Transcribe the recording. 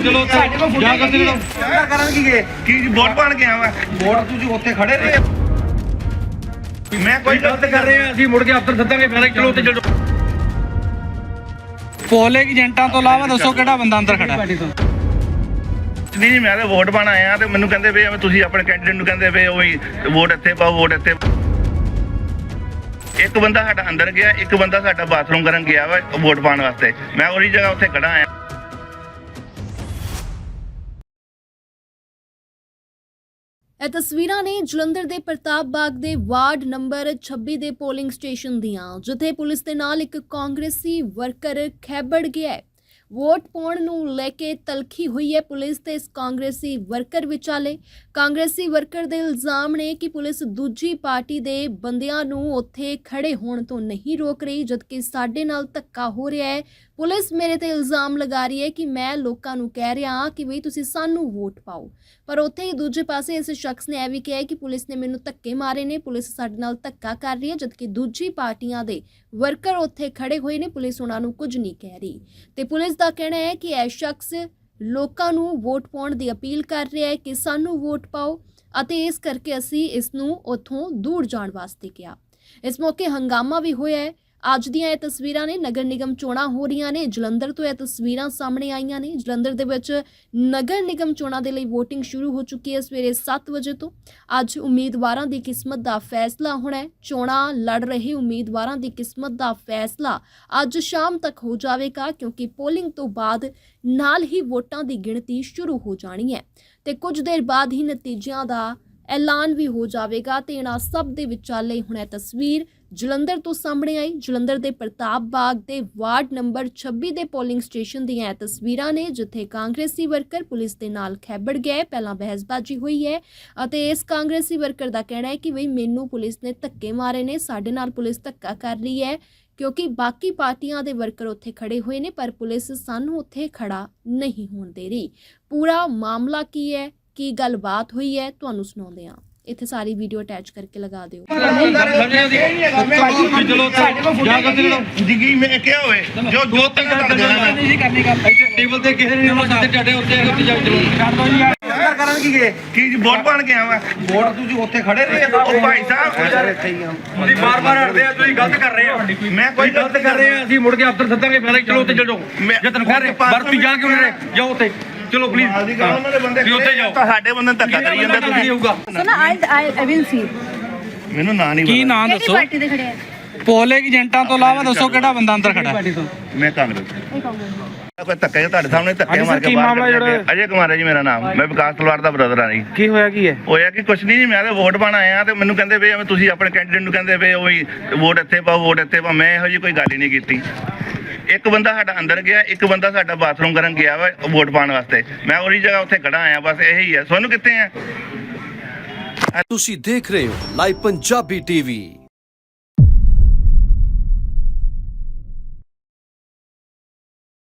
ਚਲੋ ਜਾ ਕਰਦੇ ਚਲੋ ਕਰਨ ਕੀ ਗਏ ਕੀ ਵੋਟ ਪਾਣ ਕੇ ਆਵਾਂ ਵੋਟ ਤੁਸੀਂ ਉੱਥੇ ਖੜੇ ਰਹੇ ਮੈਂ ਕੋਈ ਗਲਤ ਕਰ ਰਹੇ ਅਸੀਂ ਮੁੜ ਕੇ ਅਫਸਰ ਸੱਦਾਂਗੇ ਫਿਰ ਚਲੋ ਉੱਤੇ ਚਲੋ। ਪੋਲਿੰਗ ਏਜੰਟਾਂ ਤੋਂ ਇਲਾਵਾ ਦੱਸੋ ਕਿਹੜਾ ਬੰਦਾ ਅੰਦਰ ਖੜਾ ਹੈ? ਨਹੀਂ ਨਹੀਂ ਮੈਂ ਤਾਂ ਵੋਟ ਪਾਣ ਆਇਆ ਤੇ ਮੈਨੂੰ ਕਹਿੰਦੇ ਵੀ ਤੁਸੀਂ ਆਪਣੇ ਕੈਂਡੀਡੇਟ ਨੂੰ ਕਹਿੰਦੇ ਵੀ ਉਹ ਹੀ ਵੋਟ ਇੱਥੇ ਪਾਓ ਵੋਟ ਇੱਥੇ ਇੱਕ ਬੰਦਾ ਸਾਡਾ ਅੰਦਰ ਗਿਆ, ਇੱਕ ਬੰਦਾ ਸਾਡਾ ਬਾਥਰੂਮ ਕਰਨ ਗਿਆ ਵਾ, ਵੋਟ ਪਾਣ ਵਾਸਤੇ। ਮੈਂ ਉਹਦੀ ਜਗ੍ਹਾ ਉੱਥੇ ਖੜਾ ਆਇਆ। ਇਹ ਤਸਵੀਰਾਂ ਨੇ ਜਲੰਧਰ ਦੇ ਪ੍ਰਤਾਪ ਬਾਗ ਦੇ ਵਾਰਡ ਨੰਬਰ 26 ਦੇ ਪੋਲਿੰਗ ਸਟੇਸ਼ਨ ਦੀਆਂ, ਜਿੱਥੇ ਪੁਲਿਸ ਦੇ ਨਾਲ ਇੱਕ ਕਾਂਗਰਸੀ ਵਰਕਰ ਖੈਬੜ ਗਿਆ ਹੈ। ਵੋਟ ਪਾਉਣ ਨੂੰ ਲੈ ਕੇ ਤਲਖੀ ਹੋਈ ਹੈ ਪੁਲਿਸ ਤੇ ਇਸ ਕਾਂਗਰਸੀ ਵਰਕਰ ਵਿਚਾਲੇ। ਕਾਂਗਰਸੀ ਵਰਕਰ ਦੇ ਇਲਜ਼ਾਮ ਨੇ ਕਿ ਪੁਲਿਸ ਦੂਜੀ ਪਾਰਟੀ ਦੇ ਬੰਦਿਆਂ ਨੂੰ ਉੱਥੇ ਖੜੇ ਹੋਣ ਤੋਂ ਨਹੀਂ ਰੋਕ ਰਹੀ, ਜਦਕਿ ਸਾਡੇ ਨਾਲ ਧੱਕਾ ਹੋ ਰਿਹਾ ਹੈ। ਪੁਲਿਸ ਮੇਰੇ ਤੇ ਇਲਜ਼ਾਮ ਲਗਾ ਰਹੀ ਹੈ ਕਿ ਮੈਂ ਲੋਕਾਂ ਨੂੰ ਕਹਿ ਰਿਹਾ ਹਾਂ ਕਿ ਵੀ ਤੁਸੀਂ ਸਾਨੂੰ ਵੋਟ ਪਾਓ। ਪਰ ਉੱਥੇ ਹੀ ਦੂਜੇ ਪਾਸੇ ਇਸ ਸ਼ਖਸ ਨੇ ਇਹ ਵੀ ਕਿਹਾ ਕਿ ਪੁਲਿਸ ਨੇ ਮੈਨੂੰ ਧੱਕੇ ਮਾਰੇ ਨੇ, ਪੁਲਿਸ ਸਾਡੇ ਨਾਲ ਧੱਕਾ ਕਰ ਰਹੀ ਹੈ, ਜਦਕਿ ਦੂਜੀ ਪਾਰਟੀਆਂ ਦੇ ਵਰਕਰ ਉੱਥੇ ਖੜੇ ਹੋਏ ਨੇ, ਪੁਲਿਸ ਉਹਨਾਂ ਨੂੰ ਕੁਝ ਨਹੀਂ ਕਹਿ ਰਹੀ। ਤੇ ਪੁਲਿਸ ਦਾ ਕਹਿਣਾ ਹੈ ਕਿ ਇਹ ਸ਼ਖਸ ਲੋਕਾਂ ਨੂੰ ਵੋਟ ਪਾਉਣ ਦੀ ਅਪੀਲ ਕਰ ਰਿਹਾ ਹੈ ਕਿ ਸਾਨੂੰ ਵੋਟ ਪਾਓ ਅਤੇ ਇਸ ਕਰਕੇ ਅਸੀਂ ਇਸ ਨੂੰ ਉੱਥੋਂ ਦੂਰ ਜਾਣ ਵਾਸਤੇ ਕਿਹਾ। ਇਸ ਮੌਕੇ ਹੰਗਾਮਾ ਵੀ ਹੋਇਆ ਹੈ ਅੱਜ ਦੀਆਂ ਇਹ ਤਸਵੀਰਾਂ ਨੇ ਨਗਰ ਨਿਗਮ ਚੋਣਾਂ ਹੋ ਰਹੀਆਂ ਨੇ। ਜਲੰਧਰ ਤੋਂ ਇਹ ਤਸਵੀਰਾਂ ਸਾਹਮਣੇ ਆਈਆਂ ਨੇ। ਜਲੰਧਰ ਦੇ ਵਿੱਚ ਨਗਰ ਨਿਗਮ ਚੋਣਾਂ ਦੇ ਲਈ VOTING ਸ਼ੁਰੂ ਹੋ ਚੁੱਕੀ ਹੈ ਸਵੇਰੇ 7 ਵਜੇ ਤੋਂ। ਅੱਜ ਉਮੀਦਵਾਰਾਂ ਦੀ ਕਿਸਮਤ ਦਾ ਫੈਸਲਾ ਹੋਣਾ ਹੈ। ਚੋਣਾਂ ਲੜ ਰਹੇ ਉਮੀਦਵਾਰਾਂ ਦੀ ਕਿਸਮਤ ਦਾ ਫੈਸਲਾ ਅੱਜ ਸ਼ਾਮ ਤੱਕ ਹੋ ਜਾਵੇਗਾ ਕਿਉਂਕਿ ਪੋਲਿੰਗ ਤੋਂ ਬਾਅਦ ਨਾਲ ਹੀ ਵੋਟਾਂ ਦੀ ਗਿਣਤੀ ਸ਼ੁਰੂ ਹੋ ਜਾਣੀ ਹੈ। ਤੇ ਕੁਝ ਦੇਰ ਬਾਅਦ ਹੀ ਨਤੀਜਿਆਂ ਦਾ ਐਲਾਨ ਵੀ ਹੋ ਜਾਵੇਗਾ ਤੇ ਇਹਨਾਂ ਸਭ ਦੇ ਵਿਚਾਲੇ ਹੁਣ ਇਹ ਤਸਵੀਰ ਜਲੰਧਰ ਤੋਂ ਸਾਹਮਣੇ ਆਈ। ਜਲੰਧਰ ਦੇ ਪ੍ਰਤਾਪ ਬਾਗ ਦੇ ਵਾਰਡ ਨੰਬਰ 26 ਦੇ ਪੋਲਿੰਗ ਸਟੇਸ਼ਨ ਦੀਆਂ ਇਹ ਤਸਵੀਰਾਂ ਨੇ, ਜਿੱਥੇ ਕਾਂਗਰਸੀ ਵਰਕਰ ਪੁਲਿਸ ਦੇ ਨਾਲ ਖੈਬੜ ਗਏ। ਪਹਿਲਾਂ ਬਹਿਸਬਾਜ਼ੀ ਹੋਈ ਹੈ ਅਤੇ ਇਸ ਕਾਂਗਰਸੀ ਵਰਕਰ ਦਾ ਕਹਿਣਾ ਹੈ ਕਿ ਬਈ ਮੈਨੂੰ ਪੁਲਿਸ ਨੇ ਧੱਕੇ ਮਾਰੇ ਨੇ, ਸਾਡੇ ਨਾਲ ਪੁਲਿਸ ਧੱਕਾ ਕਰ ਰਹੀ ਹੈ, ਕਿਉਂਕਿ ਬਾਕੀ ਪਾਰਟੀਆਂ ਦੇ ਵਰਕਰ ਉੱਥੇ ਖੜੇ ਹੋਏ ਨੇ, ਪਰ ਪੁਲਿਸ ਸਾਨੂੰ ਉੱਥੇ ਖੜਾ ਨਹੀਂ ਹੋਣ ਦੇ ਰਹੀ। ਪੂਰਾ ਮਾਮਲਾ ਕੀ ਹੈ? ਕੀ ਗੱਲਬਾਤ ਹੋਈ ਹੈ? ਤੁਹਾਨੂੰ ਸੁਣਾਉਂਦੇ ਹਾਂ। ਇੱਥੇ ਸਾਰੀ ਵੀਡੀਓ ਅਟੈਚ ਕਰਕੇ ਲਗਾ ਦਿਓ। ਜਾ ਜਿਗੀ ਮੈਂ ਕਿਹਾ ਹੋਏ ਜੋ ਜੋ ਕਰ ਗੱਲ ਇੱਥੇ ਟੇਬਲ ਤੇ ਕਿਸੇ ਨੇ ਜਿੱਥੇ ਟਾਡੇ ਉੱਤੇ ਉੱਤੇ ਜਾ ਚਲੋ ਛੱਡ ਦੋ ਜੀ ਅੰਦਰ ਕਰਨ ਕੀ ਗਏ ਕੀ ਵੋਟ ਪਾਣ ਕੇ ਆਵਾਂ ਵੋਟ ਤੁਸੀਂ ਉੱਥੇ ਖੜੇ ਰਹੇ ਉਹ ਭਾਈ ਸਾਹਿਬ ਹੀ ਤੁਸੀਂ ਬਾਰ-ਬਾਰ ਹਟਦੇ ਆ ਤੁਸੀਂ ਗਲਤ ਕਰ ਰਹੇ ਆ ਮੈਂ ਕੋਈ ਗਲਤ ਕਰ ਰਹੇ। ਆ ਅਸੀਂ ਮੁੜ ਕੇ ਅਫਸਰ ਸੱਦਾਂਗੇ ਫਿਰ ਚਲੋ ਉੱਤੇ ਚਲੋ ਮੈਂ- ਜੇ ਤਨਖਾਹ ਰਹੇ ਵਰਤੀ ਜਾ ਕੇ ਉਹਨੇ ਜਾਓ ਉੱਤੇ ਚਲੋ ਪਲੀਜ਼ ਤੁਸੀਂ ਉੱਤੇ ਜਾਓ। ਤੁਹਾਡੇ ਬੰਦੇ ਨੂੰ ਧੱਕਾ ਕਰੀ ਜਾਂਦੇ ਤੁਸੀਂ। ਹੋਊਗਾ। I I I will see. ਮੈਨੂੰ ਨਾਂ ਨਹੀਂ ਕੀ ਨਾਂ ਕਿਹੜੀ ਦੱਸੋ? ਪਾਰਟੀ ਦੇ ਖੜੇ ਆ? ਪੋਲਿੰਗ ਏਜੰਟਾਂ ਤੋਂ ਇਲਾਵਾ ਦੱਸੋ ਕਿਹੜਾ ਬੰਦਾ ਅੰਦਰ ਖੜਾ ਹੈ? ਮੈਂ ਕਾਂਗਰਸ ਇਹ ਕਾਂਗਰਸ ਕੋਈ ਧੱਕਾ ਤੁਹਾਡੇ ਸਾਹਮਣੇ ਧੱਕੇ ਮਾਰ ਕੇ ਬਾਹਰ ਕੱਢਿਆ। ਅਜੇ ਕੁਮਾਰ ਹੈ ਜੀ ਮੇਰਾ ਨਾਮ। ਮੈਂ ਵਿਕਾਸ ਤਲਵਾਰ ਦਾ ਬ੍ਰਦਰ ਆ ਜੀ। ਕੀ ਹੋਇਆ ਕੀ ਹੈ? ਹੋਇਆ ਕਿ? ਕੁਛ ਨਹੀਂ ਜੀ ਮੈਂ ਤਾਂ ਵੋਟ ਪਾਣ ਆਇਆ ਤੇ ਮੈਨੂੰ ਕਹਿੰਦੇ ਵੀ ਤੁਸੀਂ ਆਪਣੇ ਕੈਂਡੀਡੇਟ ਨੂੰ ਕਹਿੰਦੇ ਵੀ ਉਹ ਹੀ ਵੋਟ ਇੱਥੇ ਪਾਓ ਵੋਟ ਇੱਥੇ ਪਾਓ। ਮੈਂ ਇਹੋ ਜਿਹੀ ਕੋਈ ਗੱਲ ਹੀ ਨਹੀਂ ਕੀਤੀ। ਇੱਕ ਬੰਦਾ ਸਾਡਾ ਅੰਦਰ ਗਿਆ, ਇੱਕ ਬੰਦਾ ਸਾਡਾ ਬਾਥਰੂਮ ਕਰਨ ਗਿਆ ਵਾ, ਵੋਟ ਪਾਉਣ ਵਾਸਤੇ। ਮੈਂ ਉਹਦੀ ਜਗ੍ਹਾ ਉੱਥੇ ਖੜਾ ਆਇਆ, ਬਸ ਇਹੀ ਹੈ ਤੁਹਾਨੂੰ ਕਿੱਥੇ ਆ? ਤੁਸੀਂ ਦੇਖ ਰਹੇ ਹੋ ਲਾਈਵ ਪੰਜਾਬੀ ਟੀਵੀ।